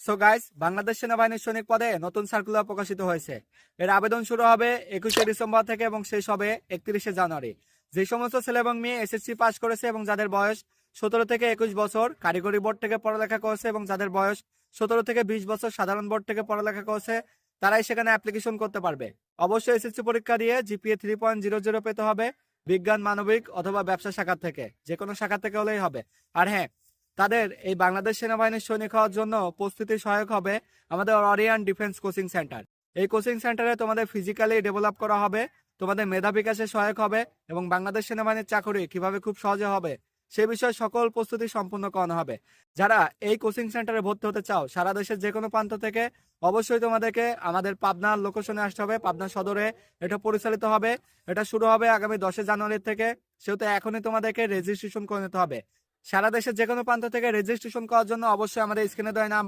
So guys Bangladesh সেনাবাহিনীর সৈনিক পদে নতুন সার্কুলার প্রকাশিত হয়েছে। এর আবেদন শুরু হবে একুশে ডিসেম্বর থেকে এবং শেষ হবে একত্রিশে জানুয়ারি। যে সমস্ত ছেলে এবং মেয়ে এসএসসি পাস করেছে এবং যাদের বয়স সতেরো থেকে একুশ বছর, কারিগরি বোর্ড থেকে পড়ালেখা করেছে এবং যাদের বয়স সতেরো থেকে বিশ বছর, সাধারণ বোর্ড থেকে পড়ালেখা করেছে, তারাই সেখানে অ্যাপ্লিকেশন করতে পারবে। অবশ্যই এসএসসি পরীক্ষা দিয়ে GPA three point zero zero পেতে হবে বিজ্ঞান, মানবিক অথবা ব্যবসা শাখা থেকে। যে কোনো শাখা থেকে হলেই হবে। আর হ্যাঁ তাদের এই বাংলাদেশ সেনাবাহিনীর সৈনিক হওয়ার জন্য প্রস্তুতি সহায়ক হবে আমাদের অরিয়ান ডিফেন্স কোচিং সেন্টার। এই কোচিং সেন্টারে তোমাদের ফিজিক্যালি ডেভেলপ করা হবে, তোমাদের মেধা বিকাশে সহায়ক হবে এবং বাংলাদেশ সেনাবাহিনীর চাকরি কীভাবে খুব সহজে হবে সে বিষয়ে সকল প্রস্তুতি সম্পূর্ণ করানো হবে। যারা এই কোচিং সেন্টারে ভর্তি হতে চাও, সারা দেশের যে কোনো প্রান্ত থেকে অবশ্যই তোমাদেরকে আমাদের পাবনার লোকেশনে আসতে হবে, পাবনা সদরে এটা পরিচালিত হবে। এটা শুরু হবে আগামী দশই জানুয়ারি থেকে, সেহেতু এখনই তোমাদেরকে রেজিস্ট্রেশন করে নিতে হবে। সারা দেশের যে কোনো প্রান্ত থেকে রেজিস্ট্রেশন করার জন্য অবশ্যই আমাদের স্ক্রিনে দেয় নাম